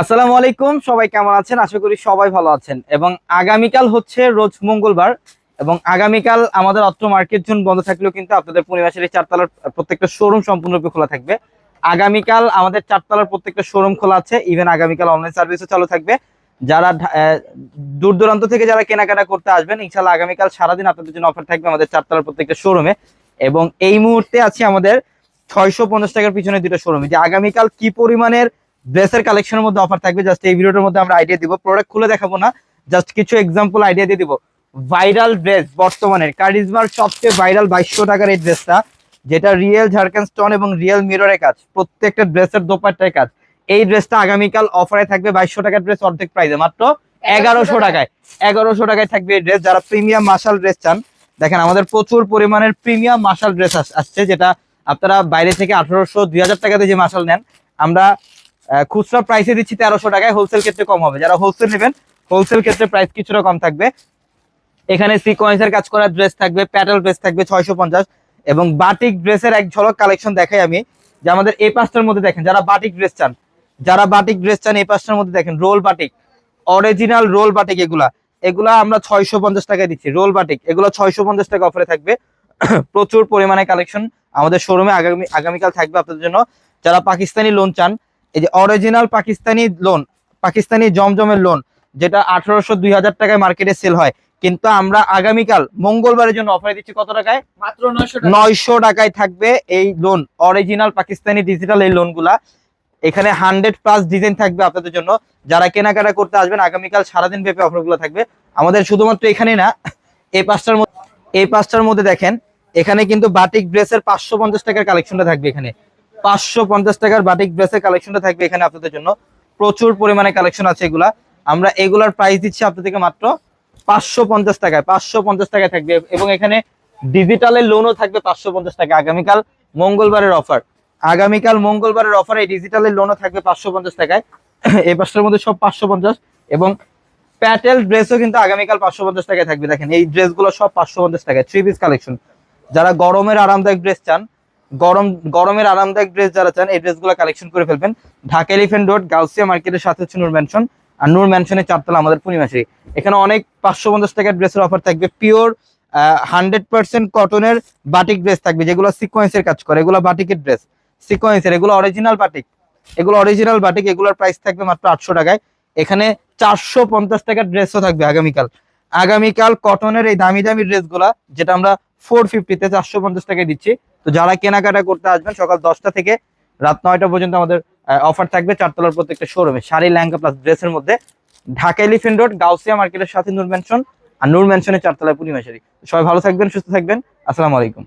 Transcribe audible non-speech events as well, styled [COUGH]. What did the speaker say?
আসসালামু আলাইকুম, সবাই কেমন আছেন? আশা করি সবাই ভালো আছেন। এবং আগামীকাল হচ্ছে রোজ মঙ্গলবার এবং আগামীকাল আমাদের অত্র মার্কেট জোন বন্ধ থাকলেও কিন্তু আপনাদের পরিবেশের এই চারতলার প্রত্যেকটা শোরুম সম্পূর্ণরূপে খোলা থাকবে। আগামীকাল আমাদের চারতলার প্রত্যেকটা শোরুম খোলা আছে ইভেন আগামীকাল অনলাইন সার্ভিসও চালু থাকবে। যারা দূর দূরান্ত থেকে যারা কেনাকাটা করতে আসবেন ইনশাল্লাহ আগামীকাল সারাদিন আপনাদের জন্য অফার থাকবে আমাদের চারতলার প্রত্যেকটা শোরুমে। এবং এই মুহূর্তে আছে আমাদের ছয়শো পঞ্চাশ টাকার পিছনে দুটো শোরুমে। যে আগামীকাল কি পরিমাণের ড্রেসের কালেকশনের মধ্যে অফার থাকবে জাস্ট এই ভিডিওটার মধ্যে আমরা আইডিয়া দিব। প্রোডাক্ট খুলে দেখাবো না জাস্ট কিছু এক্সাম্পল আইডিয়া দিয়ে দিব। ভাইরাল ড্রেস বর্তমানের কারিজমার সবচেয়ে ভাইরাল বাইশশো টাকার এই ড্রেসটা যেটা রিয়েল ঝাড়খান স্টোন এবং রিয়েল মিররের কাজ প্রত্যেকটা ড্রেসের দোপাট্টার কাজ। এই ড্রেসটা আগামীকাল অফারে থাকবে বাইশশো টাকার ড্রেস অর্ধেক প্রাইসে মাত্র এগারোশো টাকায়। এগারোশো টাকায় থাকবে এই ড্রেস যারা প্রিমিয়াম মাসাল ড্রেস চান দেখেন আমাদের প্রচুর পরিমাণের প্রিমিয়াম মাসাল ড্রেস আসছে যেটা আপনারা বাইরে থেকে আঠারোশো দুই হাজার টাকাতে যে মাসাল নেন আমরা খুচরা প্রাইসে দিচ্ছি তেরোশো টাকায় হোলসেল ক্ষেত্রে কম হবে। যারা হোলসেল নেবেন হোলসেল ক্ষেত্রে প্রাইস কিছুটা কম থাকবে। এখানে সিকোয়েন্সের কাজ করা ড্রেস থাকবে প্যাটেল ড্রেস থাকবে ছয়শো পঞ্চাশ। এবং বাটিক ড্রেসের এক ঝলক কালেকশন দেখাই আমি, যে আমাদের এই পাঁচটার মধ্যে দেখেন, যারা বাটিক ড্রেস চান, যারা বাটিক ড্রেস চান এই পাঁচটার মধ্যে দেখেন roll batik original roll batik এগুলা। এগুলা আমরা ছয়শো পঞ্চাশ টাকায় দিচ্ছি রোল বাটিক এগুলো ছয়শো পঞ্চাশ টাকা অফারে থাকবে। [COUGHS] প্রচুর পরিমাণে কালেকশন আমাদের শোরুমে আগামী, আগামীকাল থাকবে আপনাদের জন্য। যারা পাকিস্তানি লোন চান এই যে অরিজিনাল পাকিস্তানি লোন পাকিস্তানি জমজমের লোন যেটা আঠারোশো দুই হাজার টাকায় মার্কেটে সেল হয়। কিন্তু আমরা আগামীকাল মঙ্গলবারের জন্য অফার দিচ্ছি কত টাকায়? মাত্র নয়শো টাকায় থাকবে এই লোন অরিজিনাল পাকিস্তানি ডিজিটাল এই লোনগুলা এখানে হান্ড্রেড প্লাস ডিজাইন থাকবে আপনাদের জন্য। যারা কেনাকাটা করতে আসবেন আগামীকাল সারাদিন ব্যাপী অফারগুলো থাকবে। আমাদের শুধুমাত্র এখানে না এই পাঁচটার মধ্যে এই পাঁচটার মধ্যে দেখেন এখানে কিন্তু বাটিক ড্রেসের পাঁচশো পঞ্চাশ টাকার কালেকশনটা থাকবে এখানে। পাঁচশো পঞ্চাশ টাকার বাটিক ড্রেসের কালেকশনটা থাকবে এখানে আপনাদের জন্য। প্রচুর পরিমাণে কালেকশন আছে এগুলা। আমরা এগুলার প্রাইস দিচ্ছি আপনাদেরকে মাত্র পাঁচশো পঞ্চাশ টাকায়। পাঁচশো পঞ্চাশ টাকায় থাকবে এবং এখানে ডিজিটালের লোনও থাকবে পাঁচশো পঞ্চাশ টাকা আগামীকাল মঙ্গলবারের অফার আগামীকাল মঙ্গলবারের অফারে ডিজিটালের লোনও থাকবে পাঁচশো পঞ্চাশ টাকায়। এই পাঁচটার মধ্যে সব পাঁচশো পঞ্চাশ এবং প্যাটেল ড্রেসও কিন্তু আগামীকাল পাঁচশো পঞ্চাশ টাকায় থাকবে। দেখেন এই ড্রেসগুলো সব পাঁচশো পঞ্চাশ টাকায়। থ্রি পিস কালেকশন যারা গরমের আরামদায়ক ড্রেস চান গরম, গরমের আরামদায়ক ড্রেস যারা চান, এই ড্রেসগুলো কালেকশন করে ফেলবেন। ঢাকা এলিফেন্ট রোড গাউসিয়া মার্কেটের সাথে হচ্ছে নূর ম্যানশন আর নূর ম্যানশনের চারতলা আমাদের পূর্ণিমাসী এখানে অনেক পাঁচশো পঞ্চাশ টাকার ড্রেসের অফার থাকবে। পিওর হান্ড্রেড পার্সেন্ট কটনের বাটিক ড্রেস থাকবে, যেগুলো সিকোয়েন্সের কাজ করে। এগুলো বাটিকের ড্রেস সিকোয়েন্সের এগুলো অরিজিনাল বাটিক এগুলো অরিজিনাল বাটিক এগুলোর প্রাইস থাকবে মাত্র আটশো টাকায়। এখানে চারশো পঞ্চাশ টাকার ড্রেসও থাকবে আগামীকাল। আগামীকাল কটনের এই দামি দামি ড্রেসগুলা যেটা আমরা ফোর ফিফটিতে চারশো পঞ্চাশ টাকায় দিচ্ছি। তো যারা কেনাকাটা করতে আসবেন, সকাল দশটা থেকে রাত নয়টা পর্যন্ত আমাদের অফার থাকবে চারতলার প্রত্যেকটা শোরুমে শাড়ি ল্যাঙ্গা প্লাস ড্রেসের মধ্যে ঢাকা এলিফেন্ট রোড গাউসিয়া মার্কেটের সাথে নূর ম্যানশন আর নূর ম্যানশনের চারতলায় পূর্ণিমা শাড়ি সবাই ভালো থাকবেন, সুস্থ থাকবেন। আসসালামু আলাইকুম।